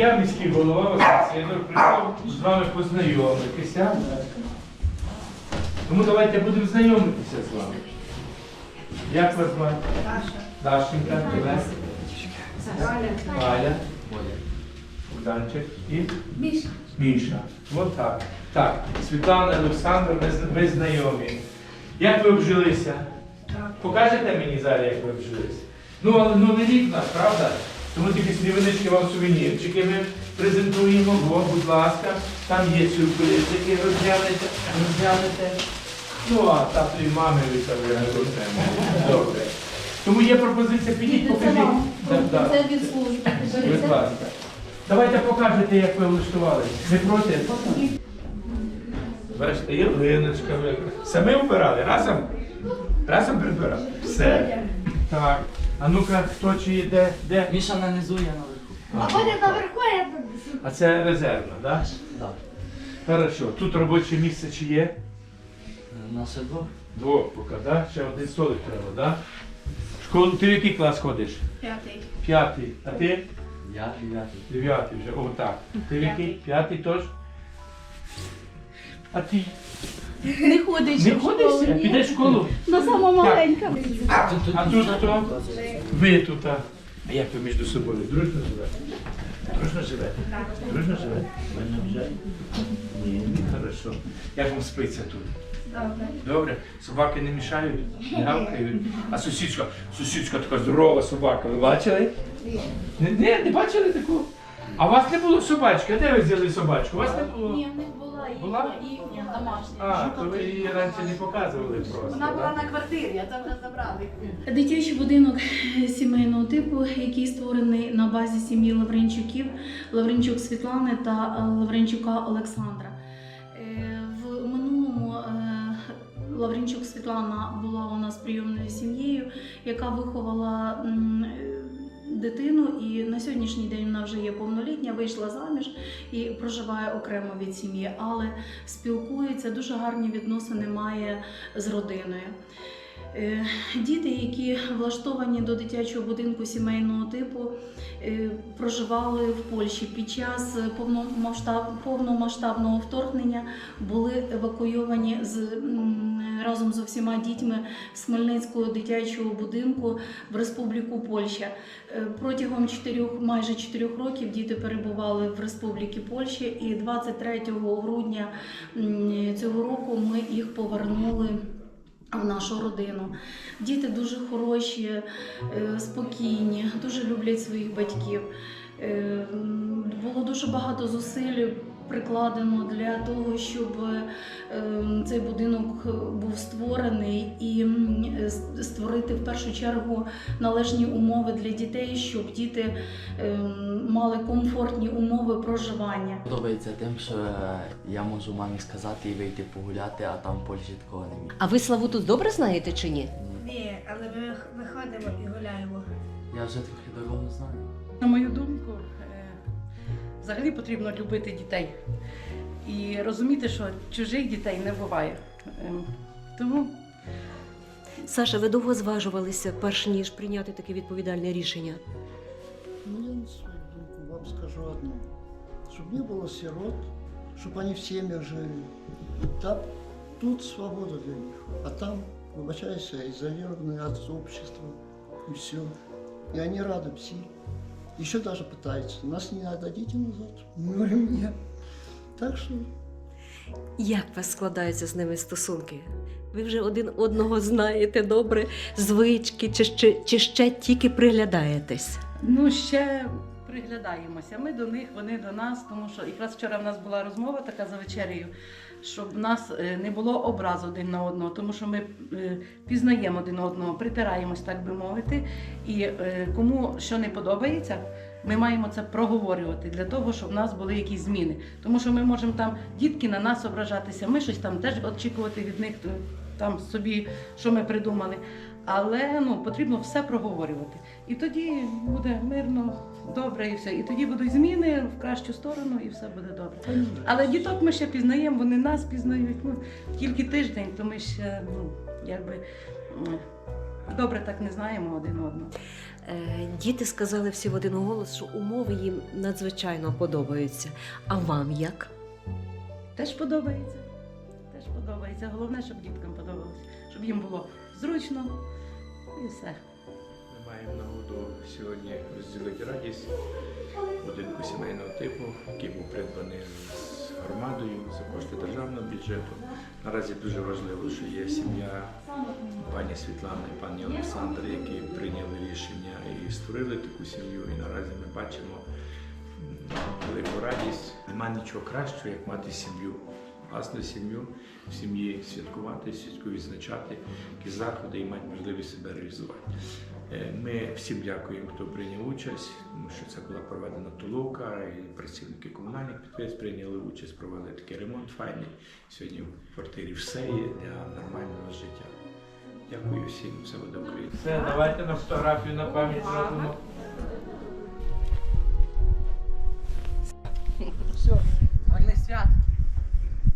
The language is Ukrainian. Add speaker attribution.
Speaker 1: Я міський голова Василь прийшов з вами познайомитися. Тому давайте будемо знайомитися з вами. Як вас звати? Даша. Дашенька, тебе? Валя. Богданчик і
Speaker 2: Міша.
Speaker 1: Міша. От так. Так, Світлана, Олександр, ви, ви знайомі. Як ви обжилися? Покажете мені зараз, як ви обжилися? Ну, але ну не рік нас, правда? Тому тільки невеличкі вам сувенірчики ми презентуємо. О, будь ласка, там є сюрпризики, розглянете, розглянете. Ну, а тату і мами ви розглянемо. Добре. Тому є пропозиція, підіть, покажіть. Да, да.
Speaker 2: Це від служби.
Speaker 1: Будь ласка. Давайте покажете, як ви влаштувалися. Не проти? Бачите, ялиночка. ви- Самі обирали? Разом? Разом прибирали? Все. Так. А ну-ка, хто чи є, де? де?
Speaker 3: Міша на низу, я наверху.
Speaker 2: А потім наверху я тут.
Speaker 1: А це резервна, так?
Speaker 3: Так.
Speaker 1: Хорошо. Тут робоче місце чи є?
Speaker 3: Нас ще двох.
Speaker 1: Двох поки, да? Ще один столик треба, да? Школу, ти в який клас ходиш?
Speaker 2: П'ятий.
Speaker 1: П'ятий. А ти?
Speaker 3: Я дев'ятий.
Speaker 1: Дев'ятий вже. О, так. Ти в який? П'ятий теж? А ти?
Speaker 2: Не ходиш.
Speaker 1: Не ходишся? Підеш в школу?
Speaker 2: Ну, сама маленька.
Speaker 1: А тут хто? Ви тут. а? А як ви між собою? Дружно живете? Дружно живете? Дружно живете? Ви не обіжаєте? Ні, ні, хорошо. Як вам спиться тут?
Speaker 2: Добре.
Speaker 1: Добре? Собаки не мішають? Не гавкають? А сусідська? Сусідська така здорова собака. Ви бачили? Ні. Не, не, не бачили таку? А у вас не було собачки? А де ви взяли собачку? У вас не було?
Speaker 2: Ні, в них була
Speaker 1: Була?
Speaker 2: їхня, їхня домашня.
Speaker 1: А, то ви її раніше не показували просто.
Speaker 2: Вона була
Speaker 1: да?
Speaker 2: на квартирі, а це вже забрали.
Speaker 4: Дитячий будинок сімейного типу, який створений на базі сім'ї Лавренчуків, Лавренчук Світлани та е, Лавренчука Олександра. Е, В минулому е, Лавренчук Світлана була у нас прийомною сім'єю, яка виховала м, дитину, і на сьогоднішній день вона вже є повнолітня, вийшла заміж і проживає окремо від сім'ї, але спілкується, дуже гарні відносини має з родиною. Е, Діти, які влаштовані до дитячого будинку сімейного типу, е, проживали в Польщі під час повномасштаб- повномасштабного вторгнення, були евакуйовані з, разом з усіма дітьми з Хмельницького дитячого будинку в Республіку Польща. Е, Протягом чотирьох, майже чотирьох років діти перебували в Республіці Польщі, і 23 грудня цього року ми їх повернули в нашу родину. Діти дуже хороші, е, спокійні, дуже люблять своїх батьків. Е, Було дуже багато зусиль прикладено для того, щоб е, цей будинок був створений і створити в першу чергу належні умови для дітей, щоб діти е, мали комфортні умови проживання.
Speaker 3: Подобається тим, що е, я можу мамі сказати і вийти погуляти, а там в Польщі такого немає.
Speaker 5: А ви Славу тут добре знаєте чи ні?
Speaker 6: Ні, але ми виходимо і гуляємо.
Speaker 3: Я вже трохи дорогу знаю.
Speaker 7: На мою думку, е, взагалі потрібно любити дітей і розуміти, що чужих дітей не буває. Ем, Тому
Speaker 5: Саша, ви довго зважувалися, перш ніж прийняти таке відповідальне рішення.
Speaker 8: Ну, я на свою думку вам скажу одно. Чтобы не было сирот, чтобы они в семьях жили. Там, тут свобода для них, а там, выбачайся, изолированные от общества, и все. И они рады все. Еще даже пытаются. Нас не отдадите назад. Мы говорим нет. Так что
Speaker 5: Як у вас складаються з ними стосунки? Ви вже один одного знаєте добре, звички, чи ще, чи ще тільки приглядаєтесь?
Speaker 7: ну ще приглядаємося. Ми до них, вони до нас, тому що якраз вчора в нас була розмова така за вечерею, щоб в нас е, не було образу один на одного, тому що ми е, пізнаємо один одного, притираємось, так би мовити. І е, кому що не подобається. Ми маємо це проговорювати для того, щоб в нас були якісь зміни. Тому що ми можемо там дітки на нас ображатися, ми щось там теж очікувати від них, там собі, що ми придумали. Але ну, потрібно все проговорювати. І тоді буде мирно, добре і все. І тоді будуть зміни в кращу сторону, і все буде добре. Але діток ми ще пізнаємо, вони нас пізнають. Ну, тільки тиждень, то ми ще ну, якби. добре так не знаємо один одного.
Speaker 5: Е, Діти сказали всі в один голос, що умови їм надзвичайно подобаються. А вам як?
Speaker 7: Теж подобається. Теж подобається. Головне, щоб діткам подобалося, щоб їм було зручно і все.
Speaker 1: Ми маємо нагоду сьогодні розділити радість будинку сімейного типу, який був придбаний з громадою за кошти державного бюджету. Наразі дуже важливо, що є сім'я пані Світлани і пані Олександри, які прийняли рішення і створили таку сім'ю. І наразі ми бачимо велику радість. Нема нічого кращого, як мати сім'ю. Власну сім'ю, в сім'ї святкувати, святку відзначати які заходи і мати можливість себе реалізувати. Е, Ми всім дякуємо, хто прийняв участь, тому що це була проведена толока, і працівники комунальних підприємств прийняли участь, провели такий ремонт файний. Сьогодні в квартирі все є для нормального життя. Дякую всім, все буде Україна. Все, давайте на фотографію на пам'ять зробимо.